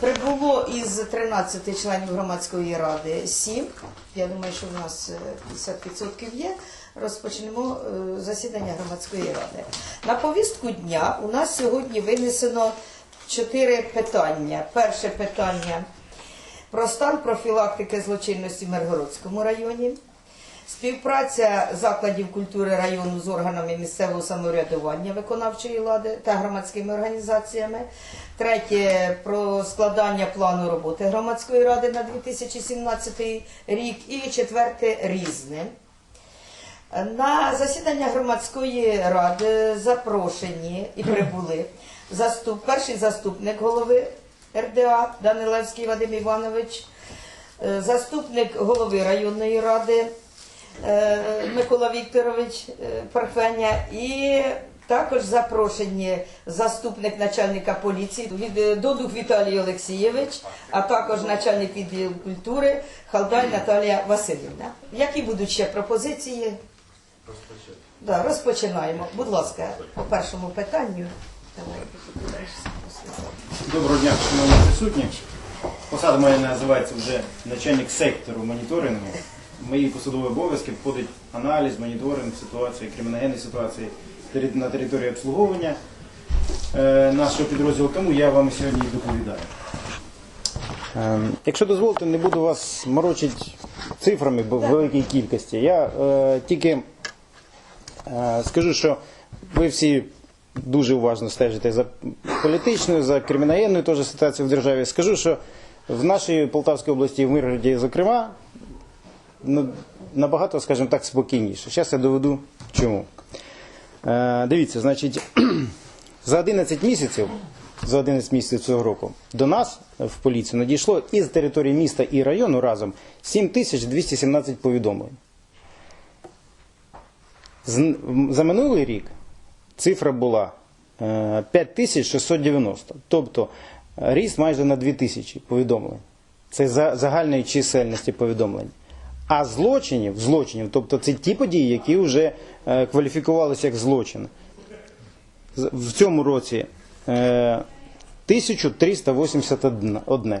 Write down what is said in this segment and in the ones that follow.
Прибуло із 13 членів громадської ради 7. Я думаю, що в нас е, 50% є. Розпочнемо е, засідання громадської ради. На повістку дня у нас сьогодні винесено чотири питання. Перше питання про стан профілактики злочинності в Миргородському районі. Співпраця закладів культури району з органами місцевого самоврядування виконавчої влади та громадськими організаціями. Третє про складання плану роботи громадської ради на 2017 рік. І четверте різне. На засідання громадської ради запрошені і прибули заступ, перший заступник голови РДА Данилевський Вадим Іванович, е, заступник голови районної ради Микола Вікторович е, Парфеня і також запрошені заступник начальника поліції від е, Додух Віталій Олексійович, а також начальник відділу культури Халдай Наталія Васильівна. Які будуть ще пропозиції? Да, розпочинаємо. Будь ласка, по першому питанню. Доброго дня, шановні присутні. Посада моя називається вже начальник сектору моніторингу. Мої посадові обов'язки входить аналіз, моніторинг ситуації, криміногенної ситуації на території обслуговування е, нашого підрозділу. Тому я вам сьогодні доповідаю. Ем, Якщо дозволите, не буду вас морочити цифрами бо в великій кількості. Я е, тільки Е, Скажу, що ви всі дуже уважно стежите за політичною, за криміногенною теж ситуацією в державі. Скажу, що в нашій Полтавській області, в Миргороді, зокрема, набагато, скажімо так, спокійніше. Зараз я доведу чому. Е, дивіться, значить, за 11 місяців, за 11 місяців цього року до нас в поліцію надійшло із території міста і району разом 7217 повідомлень. За минулий рік цифра була е, 5690, тобто е, ріст майже на 2000 повідомлень. Це за загальної чисельності повідомлень. А злочинів, злочинів, тобто це ті події, які вже е, кваліфікувалися як злочин. В цьому році е, 1381.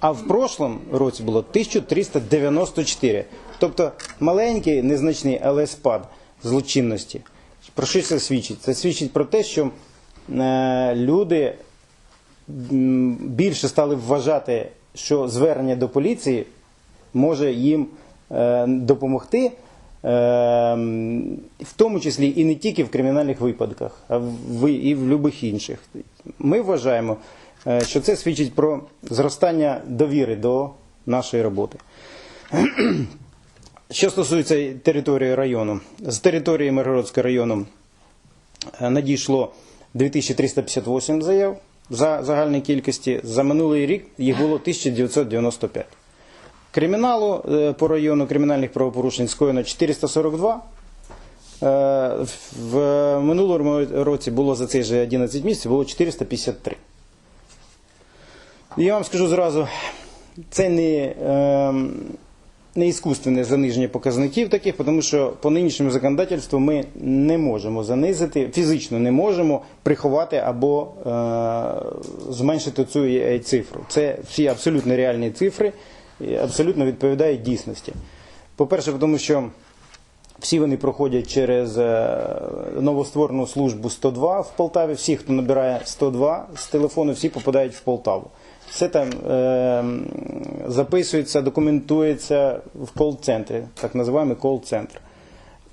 А в прошлом році було 1394. Тобто маленький, незначний, але спад злочинності. Про що це свідчить? Це свідчить про те, що е, люди більше стали вважати, що звернення до поліції може їм е, допомогти, е, в тому числі і не тільки в кримінальних випадках, а і в будь-яких інших. Ми вважаємо, е, що це свідчить про зростання довіри до нашої роботи. Що стосується території району, з території Миргородського району надійшло 2358 заяв за загальної кількості. За минулий рік їх було 1995. Криміналу е, по району кримінальних правопорушень скоєно 442. Е, В минулому році було за цей же 11 місяців було 453. Я вам скажу зразу, це не, ем, не іскусственне заниження показників таких, тому що по нинішньому законодавству ми не можемо занизити, фізично не можемо приховати або е, зменшити цю цифру. Це всі абсолютно реальні цифри, абсолютно відповідають дійсності. По-перше, тому що всі вони проходять через е, новостворену службу 102 в Полтаві. Всі, хто набирає 102 з телефону, всі попадають в Полтаву. Все там е, записується, документується в кол-центрі, так називаємо кол-центр.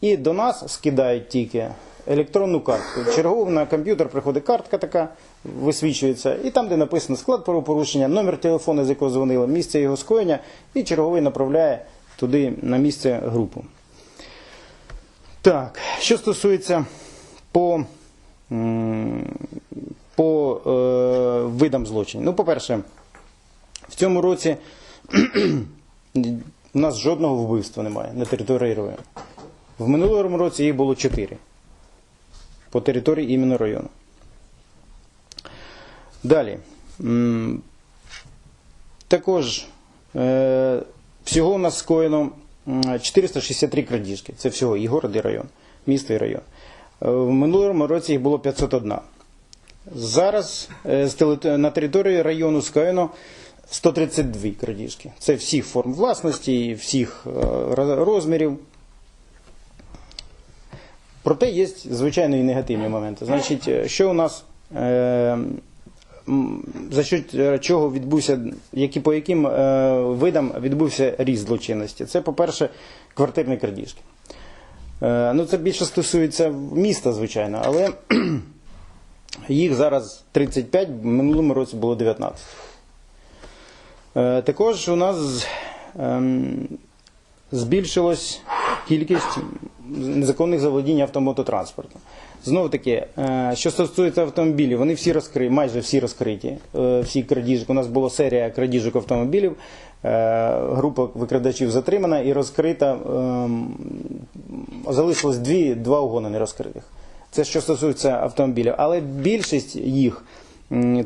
І до нас скидають тільки електронну картку. Чергово на комп'ютер приходить картка така, висвічується, і там, де написано склад правопорушення, номер телефону, з якого дзвонили, місце його скоєння, і черговий направляє туди на місце групу. Так, що стосується по, по е, видам злочинів. Ну, по-перше, в цьому році у нас жодного вбивства немає на території району. В минулому році їх було 4 по території іменно району. Далі. Також е, всього у нас скоєно 463 крадіжки. Це всього і город, і район, місто і район. Е, В минулому році їх було 501. Зараз е, на території району скоєно 132 крадіжки. Це всіх форм власності, всіх е, розмірів. Проте є, звичайно, і негативні моменти. Значить, е, що у нас, е, за що е, чого відбувся, які, по яким е, видам відбувся ріст злочинності? Це, по-перше, квартирні крадіжки. Е, ну, це більше стосується міста, звичайно, але їх зараз 35, в минулому році було 19. Е, також у нас ем, збільшилась кількість незаконних заволодінь автомототранспортом. Знову таки, е, що стосується автомобілів, вони всі розкриті, майже всі розкриті. е, Всі крадіжки. У нас була серія крадіжок автомобілів. е, Група викрадачів затримана і розкрита. ем, Залишилось дві, два угони не розкритих. Це що стосується автомобілів. Але більшість їх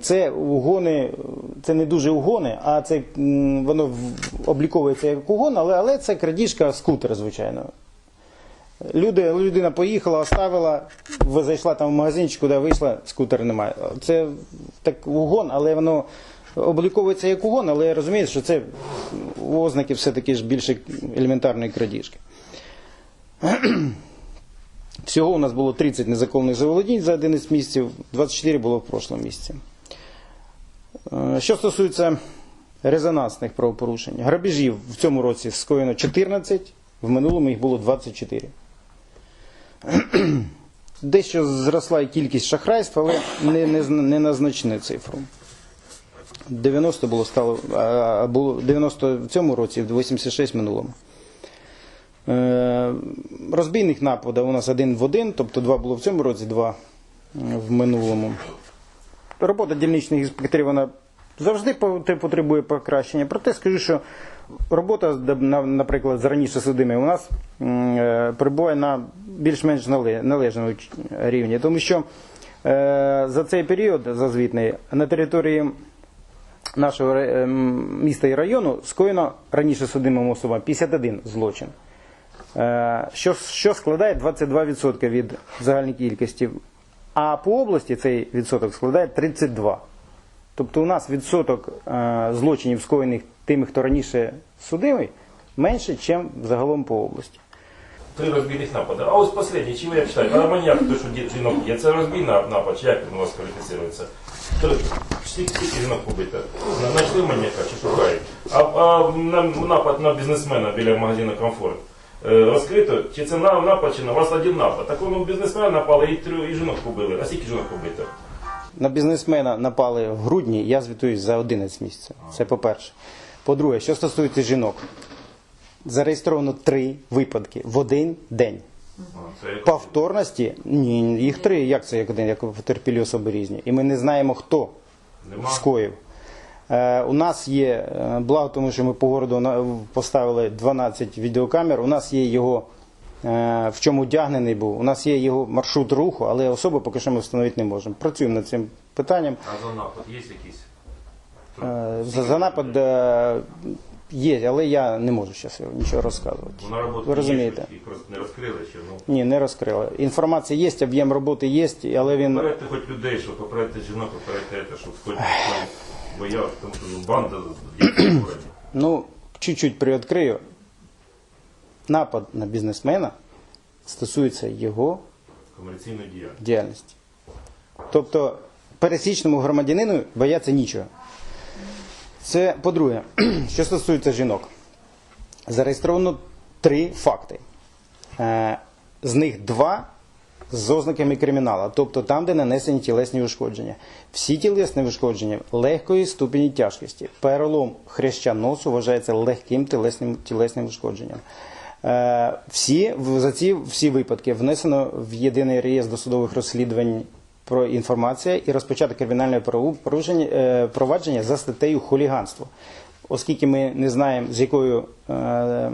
це угони, це не дуже угони, а це воно обліковується як угон, але, але це крадіжка скутера, звичайно. Люди, людина поїхала, оставила, зайшла там в магазинчик, куди вийшла, скутера немає. Це так угон, але воно обліковується як угон, але я розумію, що це ознаки все-таки ж більше елементарної крадіжки. Всього у нас було 30 незаконних заволодінь за 11 місяців, 24 було в прошлому місяці. Е, Що стосується резонансних правопорушень, грабежів в цьому році скоєно 14, в минулому їх було 24. Дещо зросла і кількість шахрайств, але не, не, не на значну цифру. 90 було стало, а, було 90 в цьому році, 86 в минулому. Е, Розбійних нападів у нас один в один, тобто два було в цьому році, два в минулому. Робота дільничних інспекторів вона завжди по- потребує покращення. Проте скажу, що робота, наприклад, з раніше судими у нас е, перебуває на більш-менш належному рівні. Тому що е, за цей період зазвітний на території нашого міста і району скоєно раніше судимим особам 51 злочин. Е, Що, що складає 22% від загальної кількості. А по області цей відсоток складає 32%. Тобто у нас відсоток е, злочинів, скоєних тими, хто раніше судимий, менше, ніж загалом по області. Три розбійних напади. А ось останній, чи ви як читаєте? То що жінок є, це розбійний напад, чи як він у вас кваліфіцирується? Три- Скільки жінок побито? На- Знайшли маньяка чи шукають? А, а на, напад на бізнесмена біля магазину Комфорт. е, Розкрито, чи це напад, чи на вас один напад? Так воно бізнесмена напали і, трьох- і жінок побили. А скільки жінок побито? На бізнесмена напали в грудні, я звітуюсь за 11 місяців. Це по-перше. По-друге, що стосується жінок, зареєстровано три випадки в один день. Повторності ні, їх три. Як це як один, як потерпілі особи різні. І ми не знаємо, хто скоїв. Е, у нас є, е, благо тому, що ми по городу поставили 12 відеокамер, у нас є його, в чому одягнений був, у нас є його маршрут руху, але особи поки що ми встановити не можемо. Працюємо над цим питанням. А за напад є якийсь? Е, За, за напад е, є, але я не можу зараз нічого розказувати. Ну, На роботу Ви розумієте? просто не розкрили ще. Ну, Ні, не розкрили. Інформація є, об'єм роботи є, але він. Попередьте хоч людей, що попередьте жінок, попередьте, щоб хоч хтось боявся, тому що ну, банда дітей Ну, чуть-чуть приоткрию. Напад на бізнесмена стосується його комерційної діяльності. Тобто пересічному громадянину бояться нічого. Це по-друге, що стосується жінок. Зареєстровано три факти. Е, З них два з ознаками криміналу, тобто там, де нанесені тілесні ушкодження. Всі тілесні ушкодження легкої ступені тяжкості. Перелом хряща носу вважається легким тілесним, тілесним ушкодженням. Е, Всі, за ці всі випадки внесено в єдиний реєстр досудових розслідувань про інформація і розпочато кримінальне е, провадження за статтею хуліганство. Оскільки ми не знаємо, з якою е,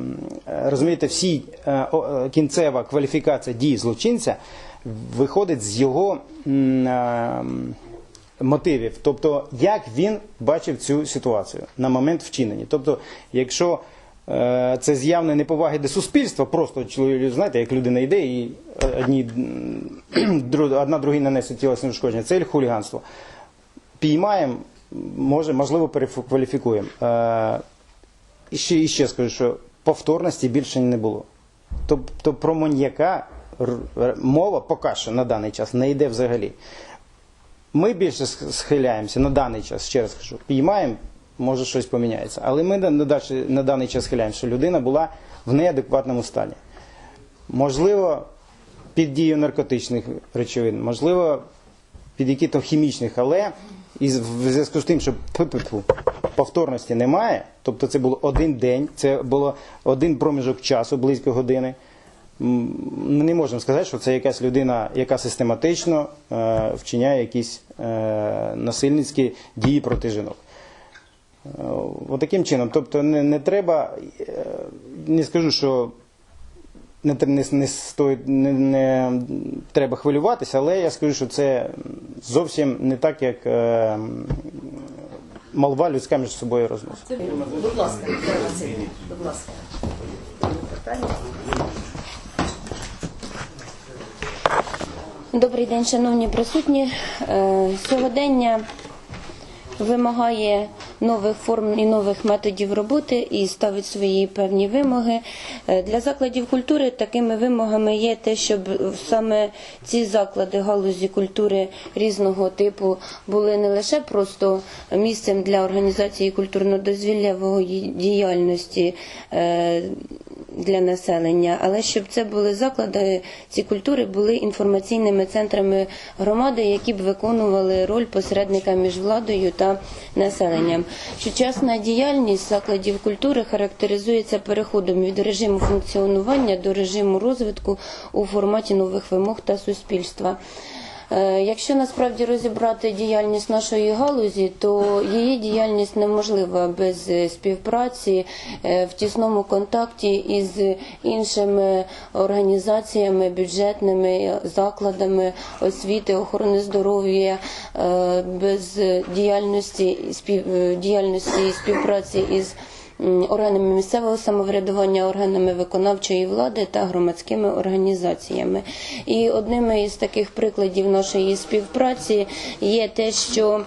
розумієте, всі кінцева кваліфікація дії злочинця виходить з його мотивів, тобто як він бачив цю ситуацію на момент вчинення. Тобто, якщо це з'явне неповаги до суспільства. Просто знаєте, як людина йде і одні, одна другій нанесуть тілесне ушкодження. Це хуліганство. Піймаємо, може, можливо, перекваліфікуємо. Е, і ще, і ще скажу, що повторності більше не було. Тобто про маньяка мова поки що на даний час не йде взагалі. Ми більше схиляємося на даний час, ще раз кажу, піймаємо, може щось поміняється. Але ми на, даний час схиляємося, що людина була в неадекватному стані. Можливо, під дією наркотичних речовин, можливо, під яких-то хімічних, але із, в зв'язку з тим, що повторності немає, тобто це було один день, це було один проміжок часу, близько години. Ми не можемо сказати, що це якась людина, яка систематично е, вчиняє якісь е, насильницькі дії проти жінок. Е, Отаким чином. Тобто не, не треба, е, не скажу, що не, не, не, стоїть, не, не треба хвилюватися, але я скажу, що це зовсім не так, як е, молва людська між собою розносить. Будь ласка, будь ласка. Добрий день, шановні присутні. Е, Сьогодення вимагає нових форм і нових методів роботи і ставить свої певні вимоги. Е, Для закладів культури такими вимогами є те, щоб саме ці заклади галузі культури різного типу були не лише просто місцем для організації культурно-дозвіллявої діяльності. Для населення, але щоб це були заклади, ці культури були інформаційними центрами громади, які б виконували роль посередника між владою та населенням. Сучасна діяльність закладів культури характеризується переходом від режиму функціонування до режиму розвитку у форматі нових вимог та суспільства. Е, Якщо насправді розібрати діяльність нашої галузі, то її діяльність неможлива без е, співпраці е, в тісному контакті із іншими організаціями, бюджетними закладами освіти, охорони здоров'я, без діяльності діяльності і співпраці із органами місцевого самоврядування, органами виконавчої влади та громадськими організаціями. І одним із таких прикладів нашої співпраці є те, що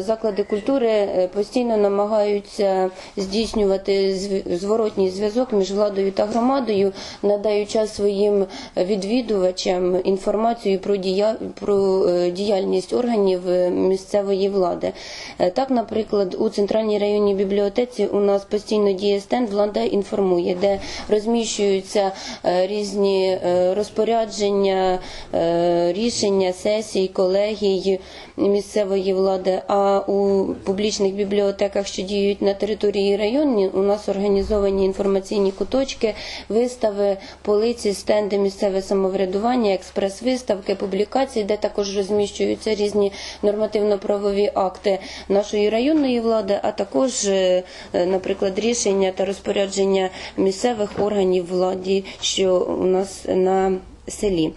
заклади культури е, постійно намагаються здійснювати зв- зворотній зв'язок між владою та громадою, надаючи своїм відвідувачам інформацію про дія- про е, діяльність органів е, місцевої влади. Е, Так, наприклад, у центральній районній бібліотеці у нас постійно діє стенд Влада інформує, де розміщуються е, різні е, розпорядження, е, рішення сесій, колегій місцевої влади. А у публічних бібліотеках, що діють на території району, у нас організовані інформаційні куточки, вистави, полиці, стенди, місцеве самоврядування, експрес-виставки, публікації, де також розміщуються різні нормативно-правові акти нашої районної влади, а також, е, е, наприклад, рішення та розпорядження місцевих органів влади, що у нас на селі.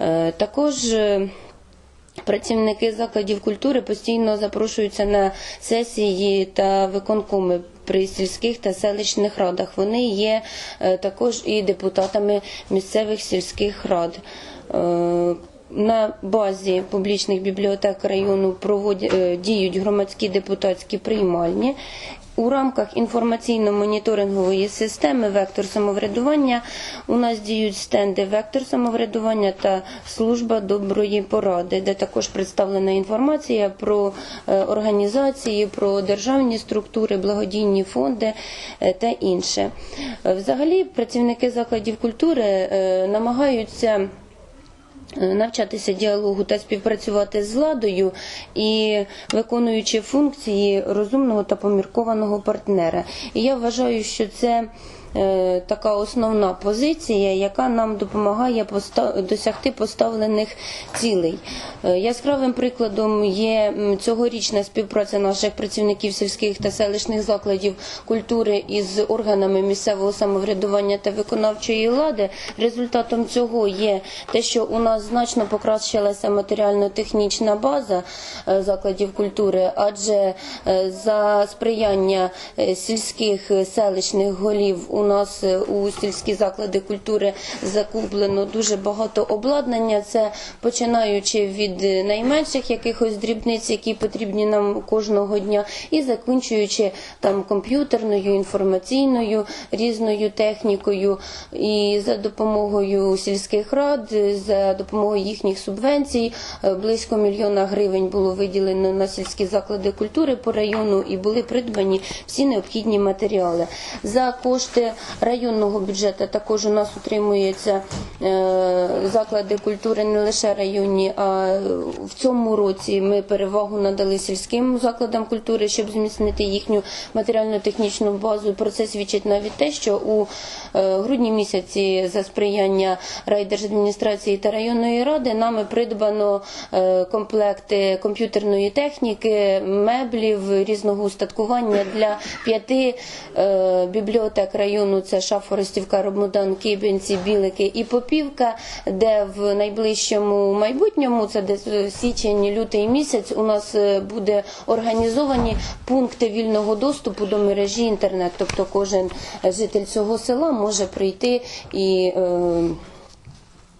Е, Також Працівники закладів культури постійно запрошуються на сесії та виконкоми при сільських та селищних радах. Вони є е, також і депутатами місцевих сільських рад. Е, На базі публічних бібліотек району проводять е, діють громадські депутатські приймальні. У рамках інформаційно-моніторингової системи Вектор самоврядування у нас діють стенди Вектор самоврядування та служба доброї поради, де також представлена інформація про е, організації, про державні структури, благодійні фонди е, та інше. Е, Взагалі, працівники закладів культури намагаються навчатися діалогу та співпрацювати з владою і виконуючи функції розумного та поміркованого партнера. І я вважаю, що це така основна позиція, яка нам допомагає досягти поставлених цілей. Е, Яскравим прикладом є цьогорічна співпраця наших працівників сільських та селищних закладів культури із органами місцевого самоврядування та виконавчої влади. Результатом цього є те, що у нас значно покращилася матеріально-технічна база е, закладів культури, адже е, за сприяння е, сільських е, селищних голів у нас е, у сільські заклади культури закуплено дуже багато обладнання. Це починаючи від е, найменших якихось дрібниць, які потрібні нам кожного дня, і закінчуючи там комп'ютерною, інформаційною різною технікою. І за допомогою сільських рад, е, за допомогою їхніх субвенцій, близько мільйона гривень було виділено на сільські заклади культури по району і були придбані всі необхідні матеріали. За кошти районного бюджету також у нас утримуються е, заклади культури не лише районні, а в цьому році ми перевагу надали сільським закладам культури, щоб зміцнити їхню матеріально-технічну базу. Про це свідчить навіть те, що у е, грудні місяці за сприяння райдержадміністрації та районної ради нами придбано е, комплекти комп'ютерної техніки, меблів, різного устаткування для п'яти бібліотек району. Це Шафоростівка, Робмудан, Кибінці, Білики і Попівка, де в найближчому майбутньому, це десь січень, лютий місяць, у нас е, буде організовані пункти вільного доступу до мережі інтернет. Тобто кожен житель цього села може прийти і. е,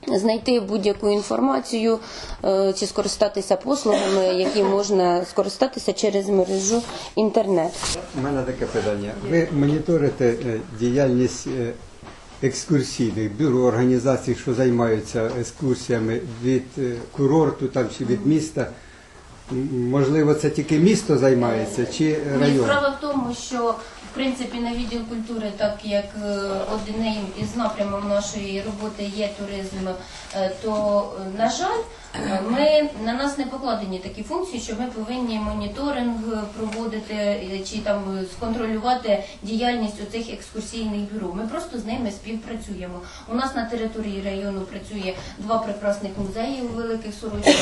Знайти будь-яку інформацію е, чи скористатися послугами, які можна скористатися через мережу інтернет. У мене таке питання. Ви моніторите е, діяльність е, екскурсійних бюро організацій, що займаються екскурсіями від курорту там, чи від міста. Можливо, це тільки місто займається чи район? справа в тому, що принципі на відділ культури, так як е, одним із напрямів нашої роботи є туризм, е, то е, на жаль, ми на нас не покладені такі функції, що ми повинні моніторинг проводити е, чи там е, сконтролювати діяльність у цих екскурсійних бюро. Ми просто з ними співпрацюємо. У нас на території району працює два прекрасних музеї у великих сорочках.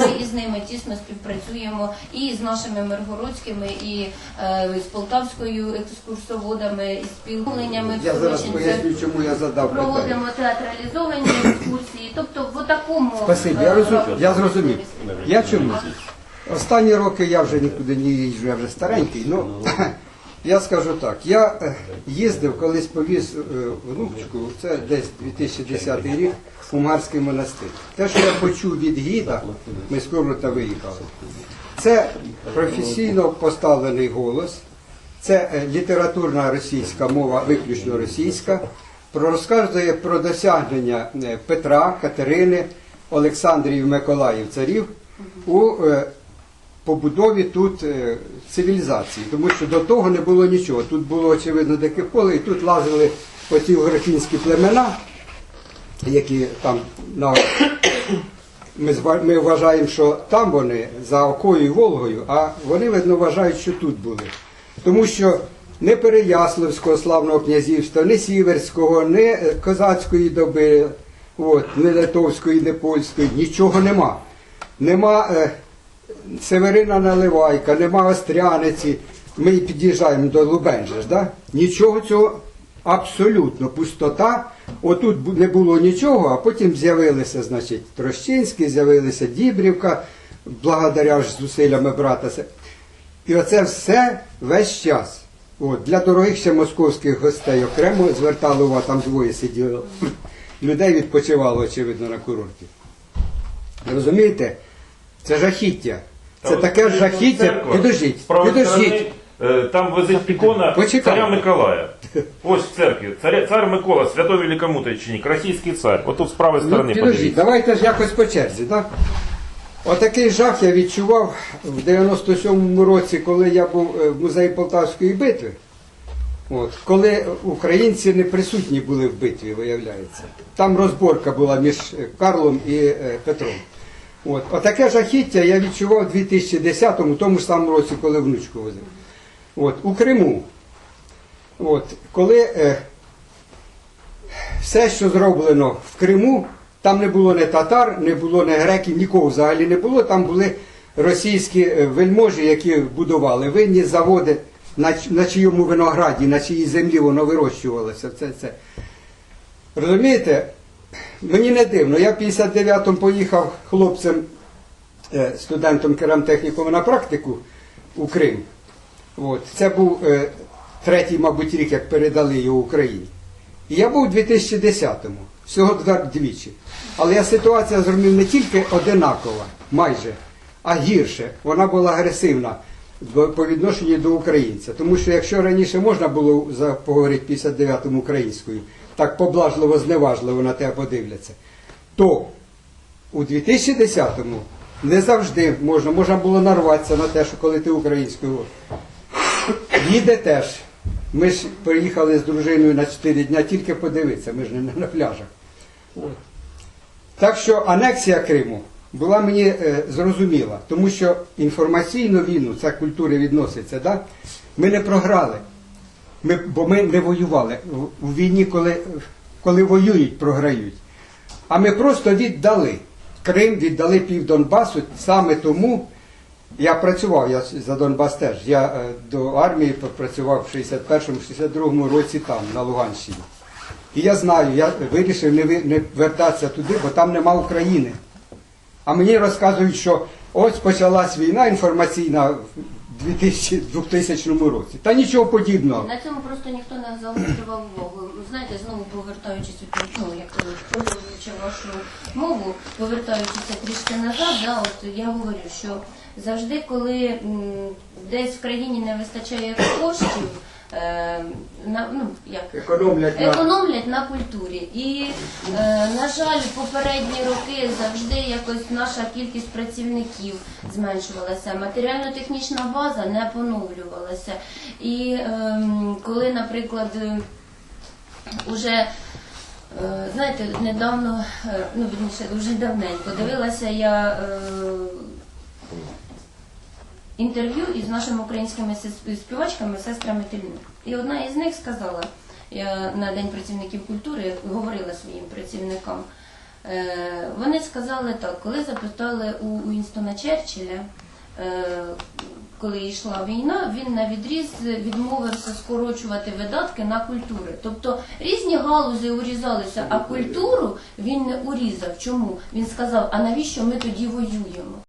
Ми із ними тісно співпрацюємо і з нашими миргородськими, і е, з полтавською екскурсоводами, і спілкуваннями. Я зараз поясню, чому я задав питання. проводимо театралізовані екскурсії. Тобто в такому Спасибі, я, зрозумів. Я чому? Останні роки я вже нікуди не їжджу, я вже старенький. Ну, я скажу так, я е, їздив, колись повіз е, внучку, це десь 2010 рік, у Марський монастир. Те, що я почув від гіда, ми скоро та виїхали. Це професійно поставлений голос, це е, літературна російська мова, виключно російська, про розказує про досягнення Петра, Катерини, Олександрів, Миколаїв, царів у е, побудові тут е, цивілізації, тому що до того не було нічого. Тут було очевидно дике поле, і тут лазили оці графінські племена, які там на ми, вважаємо, що там вони за Окою і Волгою, а вони, видно, вважають, що тут були. Тому що не Переяславського славного князівства, не Сіверського, не е, козацької доби, от, не литовської, не польської, нічого нема. Нема е, Северина Наливайка, нема Остряниці. Ми під'їжджаємо до Лубенжа, да? нічого цього абсолютно пустота. Отут не було нічого, а потім з'явилися, значить, Трощинський, з'явилися Дібрівка, благодаря зусиллями брата. І оце все весь час. От, для дорогих ще московських гостей окремо звертали увагу, там двоє сиділо. Людей відпочивало, очевидно, на курорті. Розумієте? Це жахіття. Це таке жахіття. Церква. Підождіть, правої підождіть. сторони, е, Там висить ікона Почекай. царя Миколая. Ось в церкві. Царя, цар Микола, святой великомученик, російський цар. Отут з правої Ну, сторони підождіть, подивіться. давайте ж якось по черзі, так? Отакий жах я відчував в 97-му році, коли я був е, в музеї Полтавської битви. От, коли українці не присутні були в битві, виявляється. Там розборка була між е, Карлом і е, Петром. От, отаке жахіття я відчував у 2010-му, тому ж самому році, коли внучку возив. От, у Криму. От, коли е, все, що зроблено в Криму, там не було ні татар, не було ні греків, нікого взагалі не було. Там були російські е, вельможі, які будували винні заводи, на, на чиєму винограді, на чиїй землі воно вирощувалося. Це, це. Розумієте, мені не дивно. Я в 59-му поїхав хлопцем, е, студентом керамтехнікуму на практику у Крим. От. Це був е, третій, мабуть, рік, як передали його Україні. І я був у 2010-му, всього двічі. Але я ситуація зрозумів не тільки одинакова, майже, а гірше. Вона була агресивна по відношенню до українця. Тому що якщо раніше можна було поговорити 59-му українською, так поблажливо, зневажливо на тебе подивляться, то у 2010-му не завжди можна, можна було нарватися на те, що коли ти українською їде теж. Ми ж приїхали з дружиною на 4 дня тільки подивитися, ми ж не на пляжах. Так що анексія Криму була мені е, зрозуміла, тому що інформаційну війну, це культури відноситься, да? ми не програли. Ми, бо ми не воювали. У війні, коли, коли воюють, програють. А ми просто віддали. Крим віддали пів Донбасу саме тому. Я працював я за Донбас теж. Я е, до армії працював в 61-62 році там, на Луганщині. І я знаю, я вирішив не, не вертатися туди, бо там нема України. А мені розказують, що ось почалась війна інформаційна в 2000, 2000 році. Та нічого подібного. На цьому просто ніхто не заострював увагу. Знаєте, знову повертаючись у ну, як продовжуючи вашу мову, повертаючися трішки назад, да, от я говорю, що завжди, коли м, десь в країні не вистачає коштів, е, на, ну, як, Економлять на економлять на культурі. І, е, на жаль, попередні роки завжди якось наша кількість працівників зменшувалася, матеріально-технічна база не поновлювалася. І ем, коли, наприклад, е, уже е, знаєте, недавно, е, ну дуже давненько дивилася я е, інтерв'ю із нашими українськими співачками, сестрами Тельнук. І одна із них сказала, я на День працівників культури говорила своїм працівникам. Е, Вони сказали так, коли запитали у Уінстона Черчилля, е, коли йшла війна, він на відріз відмовився скорочувати видатки на культури. Тобто різні галузи урізалися, а культуру він не урізав. Чому? Він сказав, а навіщо ми тоді воюємо?